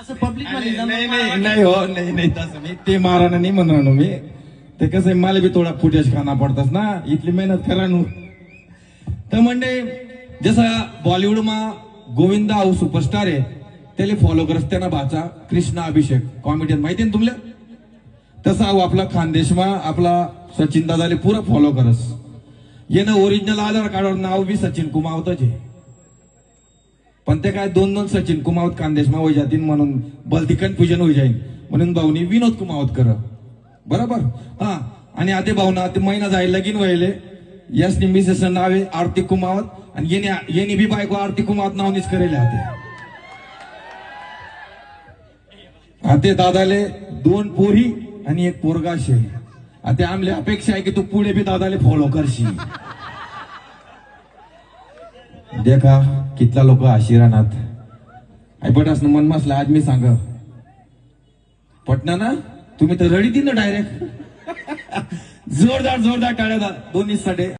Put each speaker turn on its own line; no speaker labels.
असं पब्लिक
नाही नाही नाही हो नाही नाही तसं मी ते मारानं नाही म्हणणार मी. ते कसं आहे मला बी थोडा फुटेज खाना पडतास ना. इथली मेहनत करा नू. तर म्हणजे जसं बॉलिवूडमा गोविंदा हाऊ सुपरस्टार आहे त्याला फॉलो करस त्यांना भाचा कृष्णा अभिषेक. कॉमेडियन माहिती ना तुमले तसा आपला खानदेशमा आपला सचिन दादाले पुरा फॉलो करस. येणं ओरिजिनल आधार कार्डवर नाव बी सचिन कुमावतच आहे. पण ते काय दोन दोन सचिन कुमावत कांदेशमा होई जातील म्हणून बलती कन्फ्युजन होई जाईल म्हणून भाऊनी विनोद कुमावत कर. बरोबर? हा. आणि आता भाऊना ते महिना जाईल लगीन व्हायले. यस मिसेस नाव आहे आरती कुमावत. आणि येणे येणे बी बायको आरती कुमावत नावनीच करेल आता. आते दादाले दोन पोरी आणि एक पोरगा शे. आता आमले अपेक्षा आहे की तू पुढे बी दादाले फॉलो करशील. देखा कितला लोक आशिरानात ऐपटास मन मसला आज मी सांग. पटना ना? तुम्ही तर रडी दिन ना डायरेक्ट जोरदार जोरदार टाळ्या दोन्ही साडे